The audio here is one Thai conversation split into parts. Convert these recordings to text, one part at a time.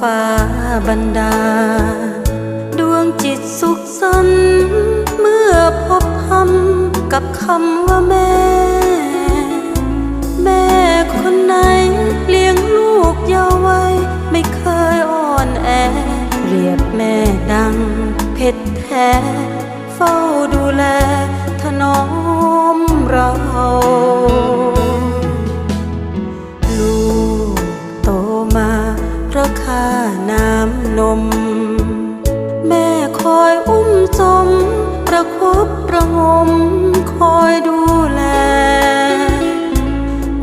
ฟ้าบันดา ดวงจิตสุขสันเมื่อพบคำกับคำว่าแม่ แม่คนไหนเลี้ยงลูกเยาว์วัยไม่เคยอ่อนแอเปรียบแม่ดัง เพชรแท้ เฝ้าดูแลถนอมเรา น้ำนม แม่คอยอุ้มจม ประคบประงม คอยดูแล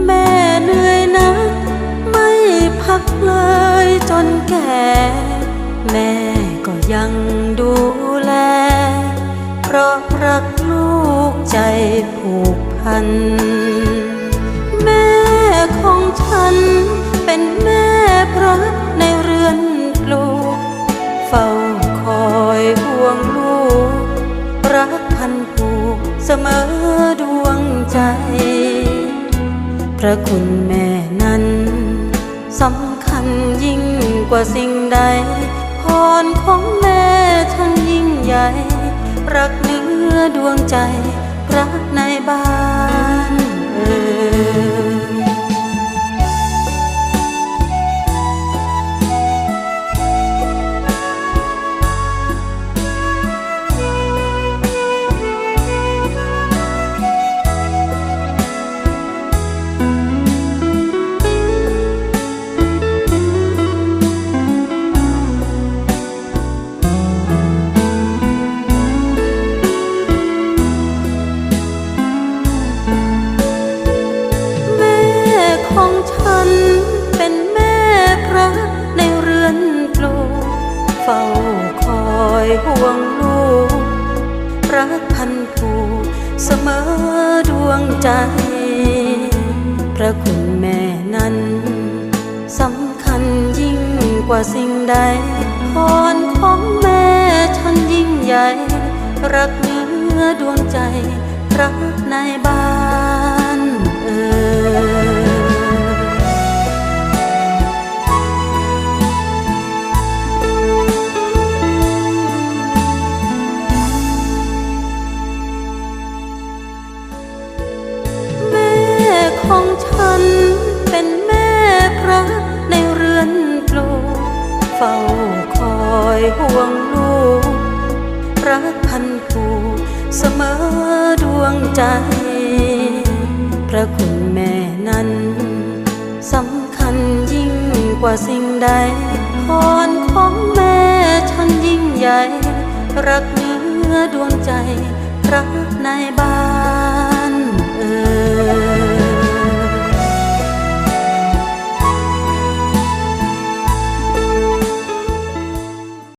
แม่เหนื่อยนัก ไม่พักเลยจนแก่ แม่ก็ยังดูแล เพราะรักลูกใจผูกพัน เสมอดวงใจ พระคุณแม่นั้นสำคัญยิ่งกว่าสิ่งใดพรของแม่ช่างยิ่งใหญ่ รักเนื้อดวงใจ รักในบ้าน เป็นแม่พระในเรือนปลูกเฝ้าคอยห่วงลูก รักพันผูกเสมอดวงใจ พระคุณแม่นั้นสำคัญยิ่งกว่าสิ่งใดพรของแม่ฉันยิ่งใหญ่ รักเนื้อดวงใจ รักในบ้าน ใจ พระคุณแม่นั้นสำคัญยิ่งกว่าสิ่งใดพรของแม่ฉันยิ่งใหญ่ รักเนื้อดวงใจ รักในบ้าน